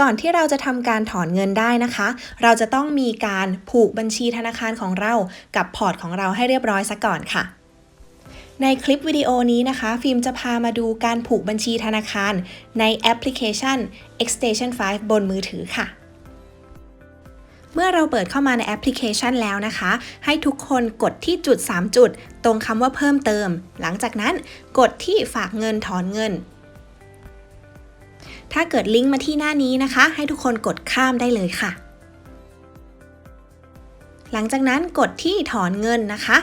ก่อนที่เราจะทำการถอนเงินได้นะคะ เราจะต้องมีการผูกบัญชีธนาคารของเรากับพอร์ตของเราให้เรียบร้อยซะก่อนค่ะ ในคลิปวิดีโอนี้นะคะ ฟิล์มจะพามาดูการผูกบัญชีธนาคารในแอปพลิเคชัน Extension 5 บนมือถือค่ะเมื่อเราเปิดเข้ามาในแอปพลิเคชันแล้วนะคะ ให้ทุกคนกดที่จุด 3 จุด ตรงคำว่าเพิ่มเติม หลังจากนั้นกดที่ฝากเงินถอนเงิน ถ้าเกิดลิงก์มาที่หน้านี้นะคะ ให้ทุกคนกดข้ามได้เลยค่ะ หลังจากนั้นกดที่ถอนเงินนะคะ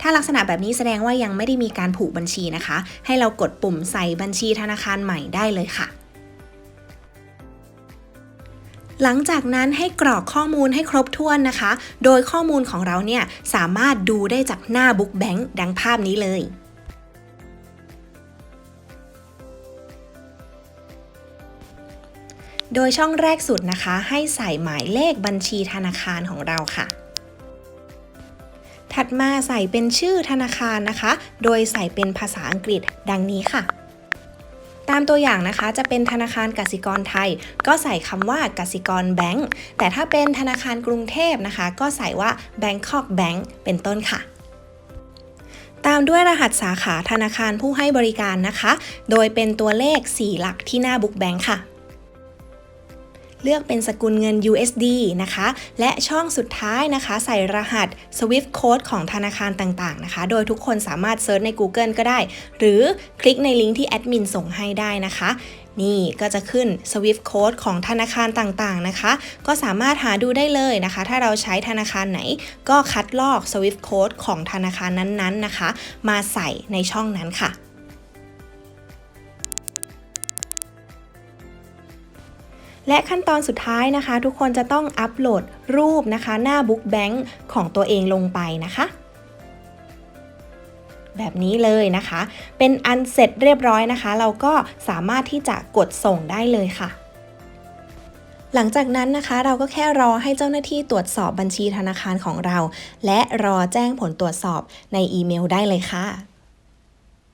ถ้าลักษณะแบบนี้แสดงว่ายังไม่ได้มีการผูกบัญชีนะคะ ให้เรากดปุ่มใส่บัญชีธนาคารใหม่ได้เลยค่ะหลังจากนั้นให้กรอกข้อมูลให้ครบถ้วนนะคะ โดยข้อมูลของเราเนี่ยสามารถดูได้จากหน้าบุ๊กแบงค์ดังภาพนี้เลย โดยช่องแรกสุดนะคะ ให้ใส่หมายเลขบัญชีธนาคารของเราค่ะ ถัดมาใส่เป็นชื่อธนาคารนะคะ โดยใส่เป็นภาษาอังกฤษดังนี้ค่ะ ตามตัวอย่างนะคะจะเป็นธนาคารกสิกรไทย ก็ใส่คำว่ากสิกรแบงก์แต่ถ้าเป็นธนาคารกรุงเทพนะคะ ก็ใส่ว่า Bangkok Bank เป็นต้นค่ะตามด้วยรหัสสาขาธนาคารผู้ให้บริการนะคะ โดยเป็นตัวเลข 4 หลักที่หน้าบุ๊กแบงค์ค่ะ เลือกเป็นสกุลเงิน USD นะคะ และช่องสุดท้ายนะคะ ใส่รหัส Swift Code ของธนาคารต่างๆนะคะ โดยทุกคนสามารถเซิร์ชใน Google ก็ได้ หรือคลิกในลิงก์ที่แอดมินส่งให้ได้นะคะนี่ก็จะขึ้น Swift Code ของธนาคารต่างๆนะคะ ก็สามารถหาดูได้เลยนะคะ ถ้าเราใช้ธนาคารไหน ก็คัดลอก Swift Code ของธนาคารนั้นๆนะคะ มาใส่ในช่องนั้นค่ะ และขั้นตอนสุดท้ายนะคะ ทุกคนจะต้องอัปโหลดรูปนะคะ หน้าบุ๊กแบงค์ของตัวเองลงไปนะคะ แบบนี้เลยนะคะ เป็นอันเสร็จเรียบร้อยนะคะ เราก็สามารถที่จะกดส่งได้เลยค่ะหลังจากนั้นนะคะเราก็แค่รอให้เจ้าหน้าที่ตรวจสอบบัญชีธนาคารของเรา และรอแจ้งผลตรวจสอบในอีเมลได้เลยค่ะ